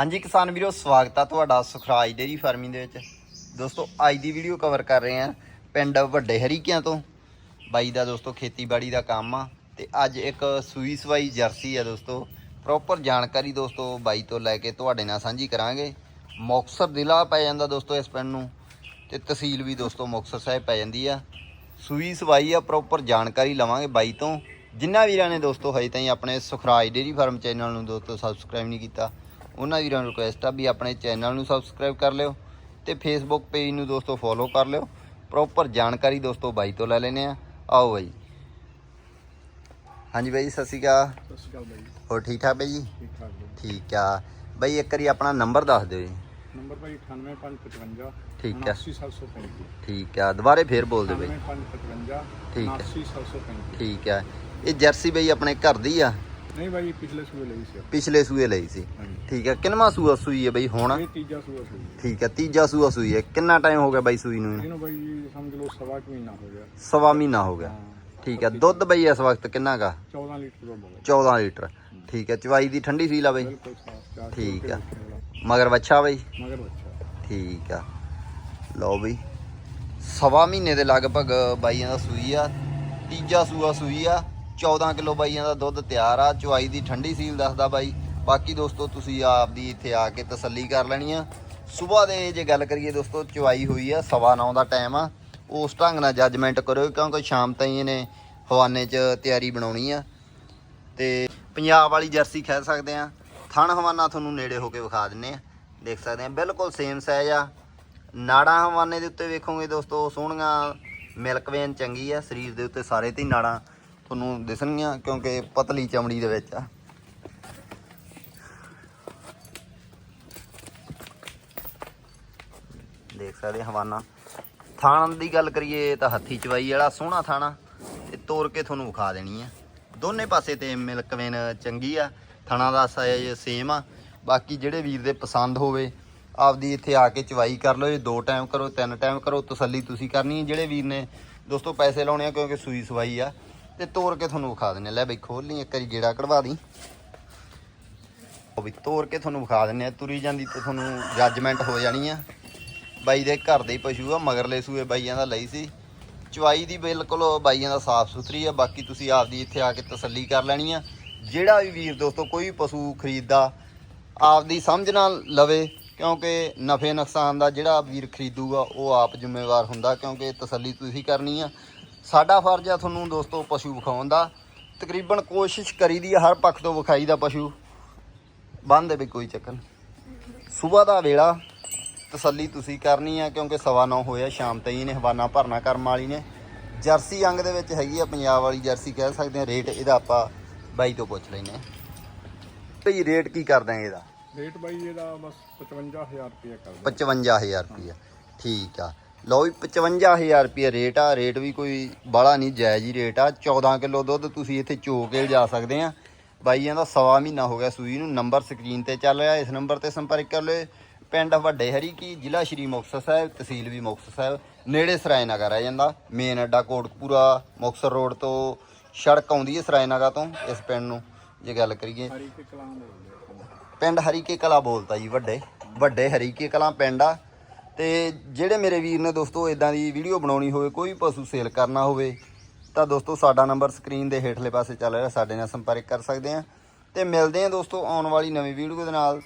ਹਾਂਜੀ ਕਿਸਾਨ ਵੀਰੋ, ਸਵਾਗਤ ਆ ਤੁਹਾਡਾ ਸੁਖਰਾਜ ਡੇਰੀ ਫਾਰਮਿੰਗ ਦੇ ਵਿੱਚ। ਦੋਸਤੋ, ਅੱਜ ਦੀ ਵੀਡੀਓ ਕਵਰ ਕਰ ਰਹੇ ਆ ਪਿੰਡ ਵੱਡੇ ਹਰੀਕਿਆਂ ਤੋਂ। ਬਾਈ ਦਾ ਦੋਸਤੋ, ਖੇਤੀਬਾੜੀ ਦਾ ਕੰਮ ਆ ਤੇ ਅੱਜ ਇੱਕ ਸੂਈ ਸਵਾਈ ਜਰਸੀ ਆ ਦੋਸਤੋ। ਪ੍ਰੋਪਰ ਜਾਣਕਾਰੀ ਦੋਸਤੋ ਬਾਈ ਤੋਂ ਲੈ ਕੇ ਤੁਹਾਡੇ ਨਾਲ ਸਾਂਝੀ ਕਰਾਂਗੇ। ਮੁਕਤਸਰ ਜ਼ਿਲ੍ਹਾ ਪੈ ਜਾਂਦਾ ਦੋਸਤੋ ਇਸ ਪਿੰਡ ਨੂੰ ਤੇ ਤਹਿਸੀਲ ਵੀ ਦੋਸਤੋ ਮੁਕਤਸਰ ਸਾਹਿਬ ਪੈ ਜਾਂਦੀ ਆ। ਸੂਈ ਸਵਾਈ ਆ ਪ੍ਰੋਪਰ ਜਾਣਕਾਰੀ ਲਵਾਂਗੇ ਬਾਈ ਤੋਂ। ਜਿਨ੍ਹਾਂ ਵੀਰਾਂ ਨੇ ਦੋਸਤੋ ਹਜੇ ਤਾਈਂ ਆਪਣੇ ਸੁਖਰਾਜ ਡੇਰੀ ਫਾਰਮ ਚੈਨਲ ਨੂੰ ਦੋਸਤੋ ਸਬਸਕ੍ਰਾਈਬ ਨਹੀਂ ਕੀਤਾ ਉਹਨਾਂ ਵੀਰਾਂ ਨੂੰ ਰਿਕੁਐਸਟ ਆ ਵੀ ਆਪਣੇ ਚੈਨਲ ਨੂੰ ਸਬਸਕ੍ਰਾਈਬ ਕਰ ਲਿਓ ਤੇ ਫੇਸਬੁੱਕ ਪੇਜ ਨੂੰ ਦੋਸਤੋ ਫੋਲੋ ਕਰ ਲਿਓ। ਪ੍ਰੋਪਰ ਜਾਣਕਾਰੀ ਦੋਸਤੋ ਬਾਈ ਤੋਂ ਲੈ ਲੈਨੇ ਆ ਆਓ ਬਾਈ। ਹਾਂਜੀ ਬਾਈ ਸਤਿ ਸ਼੍ਰੀ ਅਕਾਲ। ਸਤਿ ਸ਼੍ਰੀ ਅਕਾਲ ਬਾਈ। ਹੋਰ ਠੀਕ ਠਾਕ ਬਾਈ ਜੀ? ਠੀਕ ਠਾਕ ਜੀ ਠੀਕ ਆ। ਬਾਈ ਇੱਕ ਵਾਰੀ ਆਪਣਾ ਨੰਬਰ ਦੱਸ ਦਿਓ ਜੀ। ਨੰਬਰ ਬਾਈ 98555 ਠੀਕ ਹੈ। 79735 ਠੀਕ ਆ। ਦੁਬਾਰੇ ਫੇਰ ਬੋਲ ਦਿਓ ਬਾਈ। 98555 ਠੀਕ। 79735 ਠੀਕ ਆ। ਇਹ ਜਰਸੀ ਬਈ ਆਪਣੇ ਘਰ ਦੀ ਆ? ਨਹੀਂ ਬਾਈ ਪਿਛਲੇ ਸੂਏ ਲਈ ਸੀ। ਪਿਛਲੇ ਸੂਏ ਲਈ ਸੀ। ਠੀਕ ਆ ਕਿੰਨਵਾਂ ਸੂਆ ਸੂਈ ਹੈ ਬਈ ਹੁਣ? ਇਹ ਤੀਜਾ ਸੂਆ ਸੀ ਠੀਕ ਆ ਤੀਜਾ ਸੂਆ ਸੂਈ ਹੈ। ਕਿੰਨਾ ਟਾਈਮ ਹੋ ਗਿਆ ਬਾਈ ਸੂਈ ਨੂੰ? ਇਹਨੂੰ ਬਾਈ ਸਮਝ ਲਓ ਸਵਾ ਕੁ ਮਹੀਨਾ ਹੋ ਗਿਆ। ਸਵਾ ਮਹੀਨਾ ਹੋ ਗਿਆ। ਹਾਂ। ਠੀਕ ਆ ਦੁੱਧ ਬਈ ਇਸ ਵਕਤ ਕਿੰਨਾ ਗਾ 14 ਲੀਟਰ ਦਾ ਬੋਲ 14 ਲੀਟਰ। ਠੀਕ ਆ ਚਵਾਈ ਦੀ ਠੰਡੀ ਸੀਲ ਆ ਬਈ? ਠੀਕ ਆ। ਮਗਰ ਬੱਚਾ ਬਈ? ਮਗਰ ਬੱਚਾ ਠੀਕ ਆ। ਲਓ ਬਈ। ਸਵਾ ਮਹੀਨੇ ਦੇ ਲਗਭਗ ਬਾਈਆਂ ਦਾ ਸੂਈ ਆ। ਤੀਜਾ ਸੂਆ ਸੂਈ ਆ। 14 ਕਿਲੋ ਬਾਈਆਂ ਦਾ ਦੁੱਧ ਤਿਆਰ ਆ, ਚੁਆਈ ਦੀ ਠੰਡੀ ਸੀਲ ਦੱਸਦਾ ਬਾਈ। ਬਾਕੀ ਦੋਸਤੋ, ਤੁਸੀਂ ਆਪ ਦੀ ਇੱਥੇ ਆ ਕੇ ਤਸੱਲੀ ਕਰ ਲੈਣੀ ਆ। ਸਵੇਰ ਦੇ ਜੇ ਗੱਲ ਕਰੀਏ ਦੋਸਤੋ, ਚੁਆਈ ਹੋਈ ਆ, ਸਵਾ ਨੌ ਦਾ ਟਾਈਮ ਆ। ਉਸ ਢੰਗ ਨਾਲ ਜੱਜਮੈਂਟ ਕਰੋ ਕਿਉਂਕਿ ਸ਼ਾਮ ਤਾਈਂ ਇਹਨੇ ਹਵਾਨੇ 'ਚ ਤਿਆਰੀ ਬਣਾਉਣੀ ਆ। ਤੇ ਪੰਜਾਬ ਵਾਲੀ ਜਰਸੀ ਕਹਿ ਸਕਦੇ ਆ। ਥਣ ਹਵਾਨਾ ਤੁਹਾਨੂੰ ਨੇੜੇ ਹੋ ਕੇ ਵਿਖਾ ਦਿੰਨੇ ਆ। ਦੇਖ ਸਕਦੇ ਆ, ਬਿਲਕੁਲ ਸੇਮ ਸਾਈਜ਼ ਆ। ਨਾੜਾਂ ਹਵਾਨੇ ਦੇ ਉੱਤੇ ਵੇਖੋਗੇ ਦੋਸਤੋ, ਸੋਹਣੀਆਂ ਮਿਲਕ ਵੇਨ ਚੰਗੀ ਆ। ਸਰੀਰ ਦੇ ਉੱਤੇ ਸਾਰੇ ਤੇ ਨਾੜਾਂ ਤੁਹਾਨੂੰ ਦਿਸਣਗੀਆਂ ਕਿਉਂਕਿ ਪਤਲੀ ਚਮੜੀ ਦੇ ਵਿੱਚ ਆ। ਦੇਖ ਸਕਦੇ ਹਵਾਨਾ। ਥਾਣ ਦੀ ਗੱਲ ਕਰੀਏ ਤਾਂ ਹੱਥੀ ਚਵਾਈ ਵਾਲਾ ਸੋਹਣਾ ਥਾਣਾ ਤੇ ਤੋੜ ਕੇ ਤੁਹਾਨੂੰ ਵਿਖਾ ਦੇਣੀ ਆ। ਦੋਨੇ ਪਾਸੇ ਤੇ ਮਿਲਕਵੇਨ ਚੰਗੀ ਆ, ਥਾਣਾ ਦਾ ਸਾਈਜ਼ ਸੇਮ ਆ। ਬਾਕੀ ਜਿਹੜੇ ਵੀਰ ਦੇ ਪਸੰਦ ਹੋਵੇ, ਆਪਦੀ ਇੱਥੇ ਆ ਕੇ ਚਵਾਈ ਕਰ ਲਓ ਜੇ ਦੋ ਟਾਈਮ ਕਰੋ, ਤਿੰਨ ਟਾਈਮ ਕਰੋ, ਤਸੱਲੀ ਤੁਸੀਂ ਕਰਨੀ ਜਿਹੜੇ ਵੀਰ ਨੇ ਦੋਸਤੋ ਪੈਸੇ ਲਾਉਣੇ ਆ ਕਿਉਂਕਿ ਸੂਈ ਸਵਾਈ ਆ। ਤੇ ਤੋੜ ਕੇ ਤੁਹਾਨੂੰ ਵਿਖਾ ਦਿੰਨੇ ਆ। ਲੈ ਬਈ ਖੋਲ ਲਈ, ਇੱਕ ਵਾਰੀ ਗੇੜਾ ਕਢਵਾ ਦੀ। ਉਹ ਵੀ ਤੋੜ ਕੇ ਤੁਹਾਨੂੰ ਵਿਖਾ ਦਿੰਨੇ ਆ ਤੁਰੀ ਜਾਂਦੀ ਤੇ ਤੁਹਾਨੂੰ ਜੱਜਮੈਂਟ ਹੋ ਜਾਣੀ ਆ। ਬਾਈ ਦੇ ਘਰ ਦੇ ਪਸ਼ੂ ਆ, ਮਗਰਲੇ ਸੂਏ ਬਾਈਆਂ ਦਾ ਲਈ ਸੀ। ਚਵਾਈ ਦੀ ਬਿਲਕੁਲ ਬਾਈਆਂ ਦਾ ਸਾਫ਼ ਸੁਥਰੀ ਆ। ਬਾਕੀ ਤੁਸੀਂ ਆਪਦੀ ਇੱਥੇ ਆ ਕੇ ਤਸੱਲੀ ਕਰ ਲੈਣੀ ਆ। ਜਿਹੜਾ ਵੀ ਵੀਰ ਦੋਸਤੋ, ਕੋਈ ਵੀ ਪਸ਼ੂ ਖਰੀਦਦਾ, ਆਪਦੀ ਸਮਝ ਨਾਲ ਲਵੇ, ਕਿਉਂਕਿ ਨਫੇ ਨੁਕਸਾਨ ਦਾ ਜਿਹੜਾ ਵੀਰ ਖਰੀਦੂਗਾ, ਉਹ ਆਪ ਜ਼ਿੰਮੇਵਾਰ ਹੁੰਦਾ, ਕਿਉਂਕਿ ਤਸੱਲੀ ਤੁਸੀਂ ਕਰਨੀ ਆ। ਸਾਡਾ ਫਰਜ਼ ਆ ਤੁਹਾਨੂੰ ਦੋਸਤੋ ਪਸ਼ੂ ਵਿਖਾਉਣ ਦਾ। ਤਕਰੀਬਨ ਕੋਸ਼ਿਸ਼ ਕਰੀਦੀ ਆ ਹਰ ਪੱਖ ਤੋਂ ਵਿਖਾਈ ਦਾ ਪਸ਼ੂ। ਬੰਦ ਦੇ ਵੀ ਕੋਈ ਚੱਕਰ ਸਵੇਰ ਦਾ ਵੇਲਾ ਤਸੱਲੀ ਤੁਸੀਂ ਕਰਨੀ ਆ ਕਿਉਂਕਿ ਸਵਾ ਨੌ ਹੋਇਆ ਸ਼ਾਮ ਤਾਈਂ ਨੇ ਹਵਾਨਾ ਭਰਨਾ ਕਰਮ ਵਾਲੀ ਨੇ। ਜਰਸੀ ਅੰਗ ਦੇ ਵਿੱਚ ਹੈਗੀ ਆ ਪੰਜਾਬ ਵਾਲੀ ਜਰਸੀ ਕਹਿ ਸਕਦੇ ਆ ਰੇਟ ਇਹਦਾ ਆਪਾਂ ਬਾਈ ਤੋਂ ਪੁੱਛ ਲੈਨੇ ਆ। ਭਈ ਰੇਟ ਕੀ ਕਰਦਾ ਇਹਦਾ? ਰੇਟ ਬਾਈ ਇਹਦਾ ਬਸ 55000 ਰੁਪਏ ਕਰਦਾ। 55000 ਰੁਪਿਆ ਠੀਕ ਆ। ਲਓ ਵੀ 55000 ਰੁਪਿਆ ਰੇਟ ਆ ਰੇਟ ਵੀ ਕੋਈ ਬਾਲਾ ਨਹੀਂ ਜਾਇਜ਼ ਹੀ ਰੇਟ ਆ। 14 ਕਿਲੋ ਦੁੱਧ ਤੁਸੀਂ ਇੱਥੇ ਚੋ ਕੇ ਜਾ ਸਕਦੇ ਆ। ਬਾਈਆਂ ਦਾ ਸਵਾ ਮਹੀਨਾ ਹੋ ਗਿਆ ਸੂਈ ਨੂੰ ਨੰਬਰ ਸਕਰੀਨ ਤੇ ਚੱਲ ਰਿਹਾ ਇਸ ਨੰਬਰ ਤੇ ਸੰਪਰਕ ਕਰ ਲਿਓ। ਪਿੰਡ ਵੱਡੇ ਹਰੀ ਕੀ ਜ਼ਿਲ੍ਹਾ ਸ਼੍ਰੀ ਮੁਕਤਸਰ ਸਾਹਿਬ ਤਹਿਸੀਲ ਵੀ ਮੁਕਤਸਰ ਸਾਹਿਬ। ਨੇੜੇ ਸਰਾਏ ਨਗਰ ਆ ਜਾਂਦਾ ਮੇਨ ਅੱਡਾ ਕੋਟਕਪੂਰਾ ਮੁਕਤਸਰ ਰੋਡ ਤੋਂ ਸੜਕ ਆਉਂਦੀ ਹੈ ਸਰਾਏ ਨਗਰ ਤੋਂ ਇਸ ਪਿੰਡ ਨੂੰ ਜੇ ਗੱਲ ਕਰੀਏ। ਪਿੰਡ ਹਰੀਕੇ ਕਲਾ ਬੋਲਤਾ ਜੀ ਵੱਡੇ ਵੱਡੇ ਹਰੀਕੇ ਕਲਾ ਪਿੰਡ ਆ। ਤੇ ਜਿਹੜੇ ਮੇਰੇ ਵੀਰ ਨੇ ਦੋਸਤੋ ਇਦਾਂ ਦੀ ਵੀਡੀਓ ਬਣਾਉਣੀ ਹੋਵੇ, ਕੋਈ ਪਸ਼ੂ ਸੇਲ ਕਰਨਾ ਹੋਵੇ, ਤਾਂ ਦੋਸਤੋ ਸਾਡਾ ਨੰਬਰ ਸਕਰੀਨ ਦੇ ਹੇਠਲੇ ਪਾਸੇ ਚੱਲ ਰਿਹਾ, ਸਾਡੇ ਨਾਲ ਸੰਪਰਕ ਕਰ ਸਕਦੇ ਆ। ਤੇ ਮਿਲਦੇ ਆ ਦੋਸਤੋ ਆਉਣ ਵਾਲੀ ਨਵੀਂ ਵੀਡੀਓ ਦੇ ਨਾਲ।